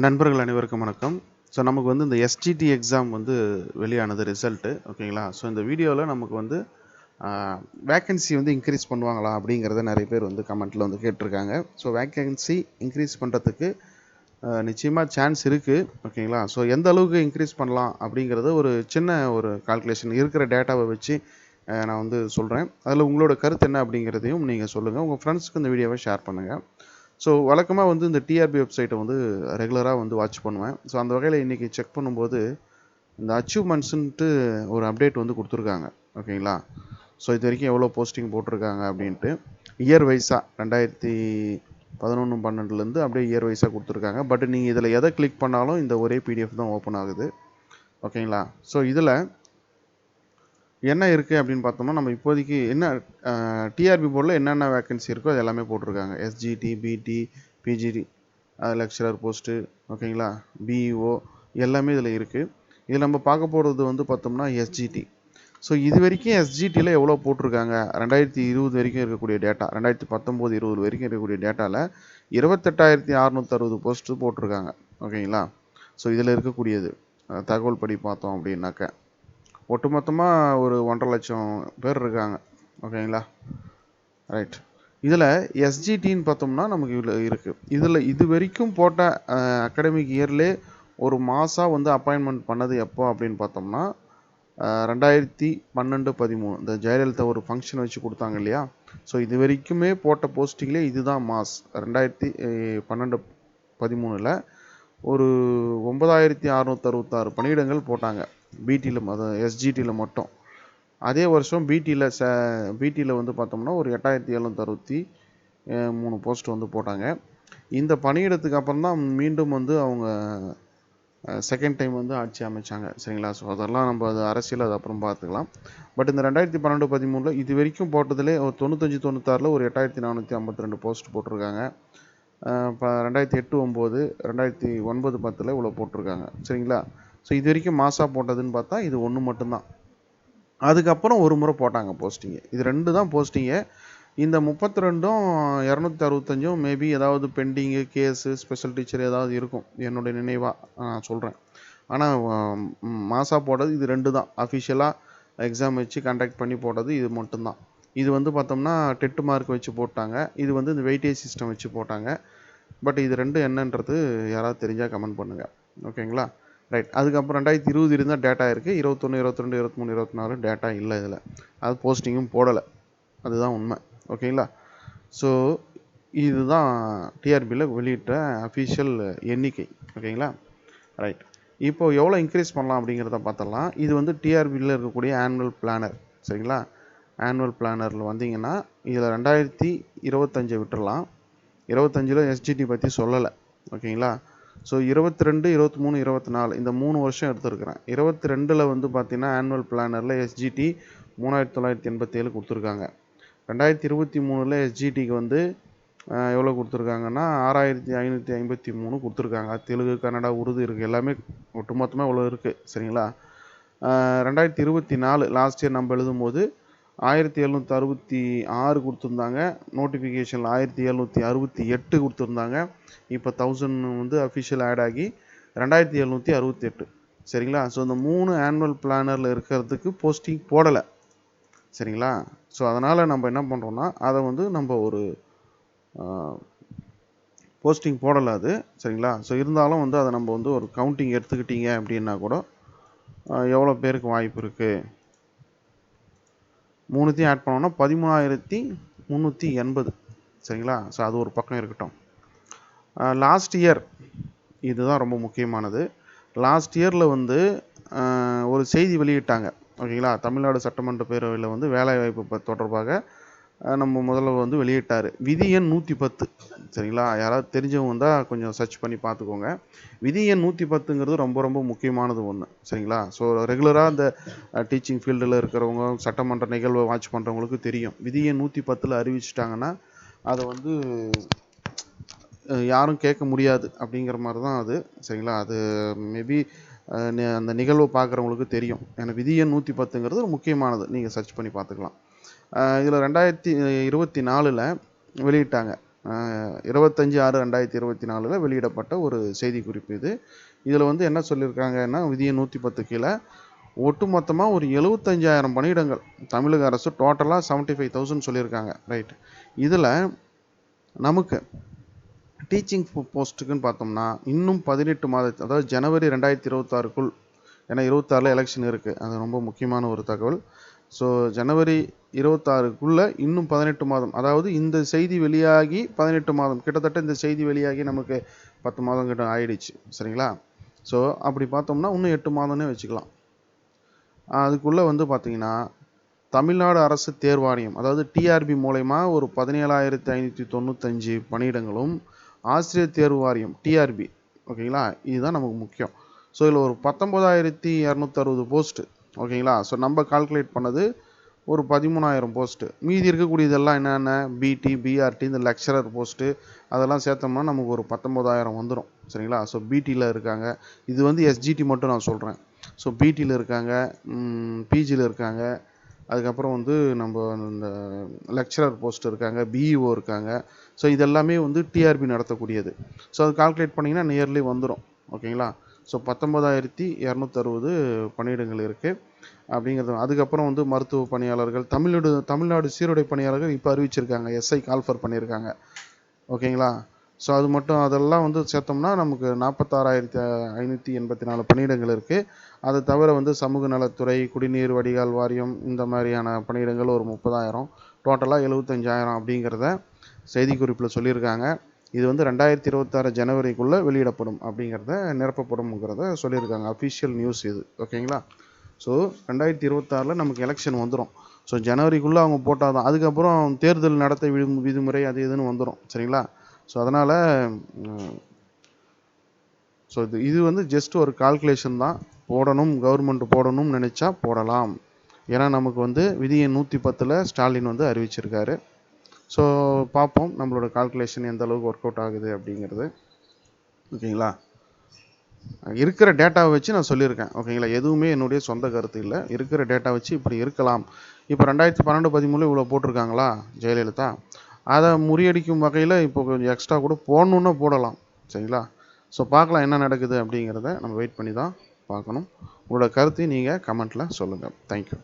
நண்பர்கள் அனைவருக்கும் வணக்கம். ஸோ நமக்கு வந்து இந்த எஸ்டிடி எக்ஸாம் வந்து வெளியானது ரிசல்ட்டு ஓகேங்களா ஸோ இந்த வீடியோவில் நமக்கு வந்து வேக்கன்சி வந்து இன்க்ரீஸ் பண்ணுவாங்களா அப்படிங்கிறத நிறைய பேர் வந்து கமெண்ட்டில் வந்து கேட்டிருக்காங்க. ஸோ வேக்கன்சி இன்க்ரீஸ் பண்ணுறதுக்கு நிச்சயமாக சான்ஸ் இருக்குது ஓகேங்களா ஸோ எந்த அளவுக்கு இன்க்ரீஸ் பண்ணலாம் அப்படிங்கிறது ஒரு சின்ன ஒரு கால்குலேஷன் இருக்கிற டேட்டாவை வச்சு நான் வந்து சொல்கிறேன் அதில் உங்களோட கருத்து என்ன அப்படிங்கிறதையும் நீங்கள் சொல்லுங்கள் உங்கள் ஃப்ரெண்ட்ஸுக்கு இந்த வீடியோவை ஷேர் பண்ணுங்கள் ஸோ வழக்கமாக வந்து இந்த டிஆர்பி வெப்சைட்டை வந்து ரெகுலராக வந்து வாட்ச் பண்ணுவேன். ஸோ அந்த வகையில் இன்றைக்கி செக் பண்ணும்போது இந்த அச்சீவ்மெண்ட்ஸுன்ட்டு ஒரு அப்டேட் வந்து கொடுத்துருக்காங்க. ஓகேங்களா ஸோ இது வரைக்கும் எவ்வளோ போஸ்டிங் போட்டிருக்காங்க அப்படின்ட்டு இயர் வைஸாக ரெண்டாயிரத்தி பதினொன்று பன்னெண்டுலேருந்து அப்படியே இயர் வைஸாக கொடுத்துருக்காங்க. பட் நீங்கள் இதில் எதை கிளிக் பண்ணாலும் இந்த ஒரே பிடிஎஃப் தான் ஓப்பன் ஆகுது. ஓகேங்களா ஸோ இதில் என்ன இருக்குது அப்படின்னு பார்த்தோம்னா நம்ம இப்போதைக்கு என்ன டிஆர்பி போர்டில் என்னென்ன வேக்கன்சி இருக்கோ அது எல்லாமே போட்டிருக்காங்க. SGT BT PGT lecturer post ஓகேங்களா பிஇஓ எல்லாமே இதில் இருக்குது இதில் நம்ம பார்க்க போகிறது வந்து பார்த்தோம்னா எஸ்ஜிடி ஸோ இது வரைக்கும் எஸ்ஜிடியில் எவ்வளோ போட்டிருக்காங்க? ரெண்டாயிரத்தி இருபது வரைக்கும் இருக்கக்கூடிய டேட்டா ரெண்டாயிரத்தி பத்தொம்போது இருபது வரைக்கும் இருக்கக்கூடிய டேட்டாவில் இருபத்தெட்டாயிரத்தி அறுநூத்தறுபது போஸ்ட்டு போட்டிருக்காங்க ஓகேங்களா ஸோ இதில் இருக்கக்கூடியது. தகவல் படி பார்த்தோம் அப்படின்னாக்க. ஒட்டுமொத்தமாக ஒரு ஒன்றரை லட்சம் பேர் இருக்காங்க. ஓகேங்களா? ரைட் இதில் எஸ்ஜிடின்னு பார்த்தோம்னா நமக்கு இதில் இருக்குது இதில் இது வரைக்கும் போட்ட அகாடமிக் இயர்லே ஒரு மாதம் வந்து அப்பாயின்மெண்ட் பண்ணது எப்போ அப்படின்னு பார்த்தோம்னா ரெண்டாயிரத்தி பன்னெண்டு பதிமூணு. இந்த ஜெயலலிதா ஒரு ஃபங்க்ஷன் வச்சு கொடுத்தாங்க இல்லையா? ஸோ இது வரைக்குமே போட்ட போஸ்டிங்லேயே இதுதான் மாஸ். ரெண்டாயிரத்தி பன்னெண்டு பதிமூணில் ஒரு ஒன்பதாயிரத்தி அறுநூத்தறுபத்தாறு பணியிடங்கள் போட்டாங்க. பிடியில் மொதல் எஸ்ஜிடியில் மட்டும். அதே வருஷம் பிடியில் ச பிடியில் வந்து பார்த்தோம்னா ஒரு எட்டாயிரத்தி எழுநூத்தறுபத்தி மூணு போஸ்ட் வந்து போட்டாங்க. இந்த பணியிடத்துக்கு அப்புறம் தான் மீண்டும் வந்து அவங்க செகண்ட் டைம் வந்து ஆட்சி அமைச்சாங்க. சரிங்களா? ஸோ அதெல்லாம் நம்ம அது அரசியல் அது அப்புறம் பார்த்துக்கலாம். பட் இந்த ரெண்டாயிரத்தி பன்னெண்டு பதிமூணில் இது வரைக்கும் போட்டதுலே ஒரு தொண்ணூத்தஞ்சு தொண்ணூத்தாறில் ஒரு எட்டாயிரத்தி நானூற்றி ஐம்பத்தி ரெண்டு போஸ்ட் போட்டிருக்காங்க. இப்போ ரெண்டாயிரத்தி எட்டு ஒம்பது ரெண்டாயிரத்தி ஒன்பது பத்தில் இவ்வளோ போட்டிருக்காங்க. சரிங்களா? ஸோ இது வரைக்கும் மாசாக போட்டதுன்னு பார்த்தா இது ஒன்று மட்டும்தான். அதுக்கப்புறம் ஒரு முறை போட்டாங்க போஸ்டிங்கு இது ரெண்டு தான் போஸ்டிங்கு இந்த முப்பத்தி ரெண்டும் இரநூத்தி அறுபத்தஞ்சும் மேபி ஏதாவது பெண்டிங்கு கேஸு ஸ்பெஷல் டீச்சர் ஏதாவது இருக்கும். என்னுடைய நினைவாக நான் சொல்கிறேன் ஆனால் மாசா போட்டது இது ரெண்டு தான். அஃபிஷியலாக எக்ஸாம் வச்சு கண்டக்ட் பண்ணி போட்டது இது மட்டும்தான். இது வந்து பார்த்தோம்னா டெட்டு மார்க் வச்சு போட்டாங்க. இது வந்து இந்த வெயிட்டேஜ் சிஸ்டம் வச்சு போட்டாங்க. பட் இது ரெண்டு என்னன்றது யாராவது தெரிஞ்சால் கமெண்ட் பண்ணுங்கள் ஓகேங்களா? ரைட் அதுக்கப்புறம் ரெண்டாயிரத்தி இருபது இருந்தால் டேட்டா இருக்குது இருபத்தொன்று இருபத்திரெண்டு இருபத்தி இருபத்தி நாலு டேட்டா இல்லை இதில். அது போஸ்டிங்கும் போடலை. அதுதான் உண்மை. ஓகேங்களா ஸோ இதுதான் டிஆர்பியில் வெளியிட்ட அஃபிஷியல் எண்ணிக்கை. ஓகேங்களா ரைட் இப்போ எவ்வளோ இன்க்ரீஸ் பண்ணலாம் அப்படிங்கிறத பார்த்தலாம் இது வந்து டிஆர்பியில் இருக்கக்கூடிய ஆனுவல் பிளானர் சரிங்களா? ஆனுவல் பிளானரில் வந்தீங்கன்னா இதில் ரெண்டாயிரத்தி இருபத்தஞ்சை விட்டுடலாம் இருபத்தஞ்சில் எஸ்ஜிடி பற்றி சொல்லலை. ஓகேங்களா ஸோ இருபத்தி ரெண்டு இருபத்தி மூணு இருபத்தி நாலு இந்த மூணு வருஷம் எடுத்திருக்கிறேன். இருபத்தி ரெண்டில் வந்து பார்த்தீங்கன்னா ஆனுவல் பிளானரில் எஸ்ஜிடி மூணாயிரத்தி தொள்ளாயிரத்தி எண்பத்தேழு கொடுத்துருக்காங்க. ரெண்டாயிரத்தி இருபத்தி மூணில் எஸ்ஜிடிக்கு வந்து எவ்வளோ கொடுத்துருக்காங்கன்னா ஆறாயிரத்தி ஐநூற்றி ஐம்பத்தி மூணு கொடுத்துருக்காங்க. தெலுங்கு கன்னடா உருது இருக்குது எல்லாமே ஒட்டுமொத்தமாக இவ்வளோ இருக்குது சரிங்களா? ரெண்டாயிரத்தி இருபத்தி நாலு லாஸ்ட் இயர் நம்ம எழுதும்போது ஆயிரத்தி எழுநூற்றி அறுபத்தி ஆறு கொடுத்துருந்தாங்க. நோட்டிஃபிகேஷனில் ஆயிரத்தி எழுநூற்றி அறுபத்தி எட்டு கொடுத்துருந்தாங்க. இப்போ தௌசண்ட் வந்து அஃபிஷியல் ஆட் ஆகி ரெண்டாயிரத்தி எழுநூற்றி அறுபத்தி எட்டு. சரிங்களா? ஸோ இந்த மூணு ஆனுவல் பிளானரில் இருக்கிறதுக்கு போஸ்டிங் போடலை. சரிங்களா? ஸோ அதனால் நம்ம என்ன பண்ணுறோன்னா அதை வந்து நம்ம ஒரு போஸ்டிங் போடலை அது. சரிங்களா? ஸோ இருந்தாலும் வந்து அதை நம்ம வந்து ஒரு கவுண்டிங் எடுத்துக்கிட்டீங்க அப்படின்னா கூட எவ்வளோ பேருக்கு வாய்ப்பு இருக்குது மூணுத்தையும் ஆட் பண்ணோம்னா பதிமூணாயிரத்தி முந்நூற்றி எண்பது. சரிங்களா? ஸோ அது ஒரு பக்கம் இருக்கட்டும். லாஸ்ட் இயர் இதுதான் ரொம்ப முக்கியமானது. லாஸ்ட் இயரில் வந்து ஒரு செய்தி வெளியிட்டாங்க. ஓகேங்களா? தமிழ்நாடு சட்டமன்ற பேரவையில் வந்து வேலைவாய்ப்பு தொடர்பாக நம்ம முதல்வர் வந்து வெளியிட்டார். விதி எண் நூற்றி பத்து. சரிங்களா? யாராவது தெரிஞ்சவங்க வந்தால் கொஞ்சம் சர்ச் பண்ணி பார்த்துக்கோங்க. விதி எண் நூற்றி பத்துங்கிறது ரொம்ப ரொம்ப முக்கியமானது ஒன்று சரிங்களா? ஸோ ரெகுலராக அந்த டீச்சிங் ஃபீல்டில் இருக்கிறவங்க சட்டமன்ற நிகழ்வை வாட்ச் பண்ணுறவங்களுக்கு தெரியும். விதி எண் நூற்றி பத்தில் அறிவிச்சிட்டாங்கன்னா அதை வந்து யாரும் கேட்க முடியாது அப்படிங்கிற மாதிரி தான் அது. சரிங்களா? அது மேபி அந்த நிகழ்வை பார்க்குறவங்களுக்கு தெரியும். ஏன்னா விதி எண் நூற்றி பத்துங்கிறது ஒரு முக்கியமானது. நீங்கள் சர்ச் பண்ணி பார்த்துக்கலாம். இதில் ரெண்டாயிரத்தி இருபத்தி நாலில் வெளியிட்டாங்க. இருபத்தஞ்சி ஆறு ரெண்டாயிரத்தி இருபத்தி நாலில் வெளியிடப்பட்ட ஒரு செய்தி குறிப்பு இது. இதில் வந்து என்ன சொல்லியிருக்காங்கன்னா விதியை நூற்றி பத்து கீழே ஒட்டுமொத்தமாக ஒரு எழுபத்தஞ்சாயிரம் பணியிடங்கள் தமிழக அரசு டோட்டலாக செவன்ட்டி ஃபைவ் தௌசண்ட் சொல்லியிருக்காங்க. ரைட் இதில் நமக்கு டீச்சிங் போஸ்ட்டுக்குன்னு பார்த்தோம்னா இன்னும் பதினெட்டு மாத அதாவது ஜனவரி ரெண்டாயிரத்தி இருபத்தாறுக்குள் ஏன்னா இருபத்தாறில் எலெக்ஷன் இருக்குது அது ரொம்ப முக்கியமான ஒரு தகவல். ஸோ ஜனவரி இருபத்தாறுக்குள்ளே இன்னும் பதினெட்டு மாதம் அதாவது இந்த செய்தி வெளியாகி பதினெட்டு மாதம் கிட்டத்தட்ட இந்த செய்தி வெளியாகி நமக்கு பத்து மாதம் கிட்ட ஆயிடுச்சு சரிங்களா? ஸோ அப்படி பார்த்தோம்னா இன்னும் எட்டு மாதம்னே வச்சுக்கலாம். அதுக்குள்ளே வந்து பார்த்தீங்கன்னா தமிழ்நாடு அரசு தேர்வாணையம் அதாவது டிஆர்பி மூலயமா ஒரு பதினேழாயிரத்தி ஐநூற்றி தொண்ணூத்தஞ்சு பணியிடங்களும் ஆசிரியர் தேர்வு வாரியம் டிஆர்பி ஓகேங்களா? இதுதான் நமக்கு முக்கியம். ஸோ இதில் ஒரு பத்தொம்போதாயிரத்தி இரநூத்தறுபது போஸ்ட்டு ஓகேங்களா? ஸோ நம்ம கால்குலேட் பண்ணது ஒரு பதிமூணாயிரம் போஸ்ட்டு மீதி இருக்கக்கூடியதெல்லாம் என்னென்ன? பிடி பிஆர்டி இந்த லெக்சரர் போஸ்ட்டு அதெல்லாம் சேர்த்தோம்னா நமக்கு ஒரு பத்தொம்போதாயிரம் வந்துடும் சரிங்களா? ஸோ பிடியில் இருக்காங்க. இது வந்து எஸ்ஜிடி மட்டும் நான் சொல்கிறேன் ஸோ பிடியில் இருக்காங்க. பிஜியில் இருக்காங்க. அதுக்கப்புறம் வந்து நம்ம இந்த லெக்சரர் போஸ்ட் இருக்காங்க. பிஇஓ இருக்காங்க. ஸோ இதெல்லாமே வந்து டிஆர்பி நடத்தக்கூடியது. ஸோ அது கால்குலேட் பண்ணிங்கன்னா நியர்லி வந்துடும் ஓகேங்களா? ஸோ பத்தொன்பதாயிரத்தி இரநூத்தறுபது பணியிடங்கள் இருக்குது அப்படிங்கிறது அதுக்கப்புறம் வந்து மருத்துவ பணியாளர்கள் தமிழ்நாடு தமிழ்நாடு சீருடை பணியாளர்கள் இப்போ அறிவிச்சிருக்காங்க. எஸ்ஐ கால்ஃபர் பண்ணியிருக்காங்க. ஓகேங்களா? ஸோ அது மட்டும் அதெல்லாம் வந்து சேர்த்தோம்னா நமக்கு நாற்பத்தாறாயிரத்தி ஐநூற்றி எண்பத்தி நாலு பணியிடங்கள் இருக்குது அதை தவிர வந்து சமூக நலத்துறை குடிநீர் வடிகால் வாரியம் இந்த மாதிரியான பணியிடங்கள் ஒரு முப்பதாயிரம். டோட்டலாக எழுபத்தஞ்சாயிரம் அப்படிங்கிறத செய்திக்குறிப்பில் சொல்லியிருக்காங்க. இது வந்து ரெண்டாயிரத்தி இருபத்தாறு ஜனவரிக்குள்ளே வெளியிடப்படும் அப்படிங்கிறத நிரப்பப்படும்ங்கிறத சொல்லியிருக்காங்க. அஃபிஷியல் நியூஸ் இது. ஓகேங்களா? ஸோ ரெண்டாயிரத்தி இருபத்தாறில் நமக்கு எலெக்ஷன் வந்துடும் ஸோ ஜனவரிக்குள்ளே அவங்க போட்டால் தான் அதுக்கப்புறம் தேர்தல் நடத்தை விதி விதிமுறை அது இதுன்னு வந்துடும் சரிங்களா? ஸோ அதனால் ஸோ இது இது வந்து ஜஸ்ட் ஒரு கால்குலேஷன் தான். போடணும் கவர்மெண்ட் போடணும்னு நினச்சா போடலாம். ஏன்னா நமக்கு வந்து விதியை நூற்றி பத்தில் ஸ்டாலின் வந்து அறிவிச்சிருக்காரு. ஸோ பார்ப்போம் நம்மளோட கால்குலேஷன் எந்த அளவுக்கு ஒர்க் அவுட் ஆகுது அப்படிங்கிறது. ஓகேங்களா? இருக்கிற டேட்டாவை வச்சு நான் சொல்லியிருக்கேன். ஓகேங்களா? எதுவுமே என்னுடைய சொந்த கருத்து இல்லை. இருக்கிற டேட்டா வச்சு இப்படி இருக்கலாம். இப்போ ரெண்டாயிரத்தி பன்னெண்டு பதிமூணு இவ்வளோ போட்டிருக்காங்களா? ஜெயலலிதா. அதை முறியடிக்கும் வகையில் இப்போ கொஞ்சம் எக்ஸ்ட்ரா கூட போடணுன்னா போடலாம். சரிங்களா? ஸோ பார்க்கலாம் என்ன நடக்குது அப்படிங்கிறத நம்ம வெயிட் பண்ணி தான் பார்க்கணும். உங்களோட கருத்தையும் நீங்கள் கமெண்ட்டில் சொல்லுங்கள் தேங்க்யூ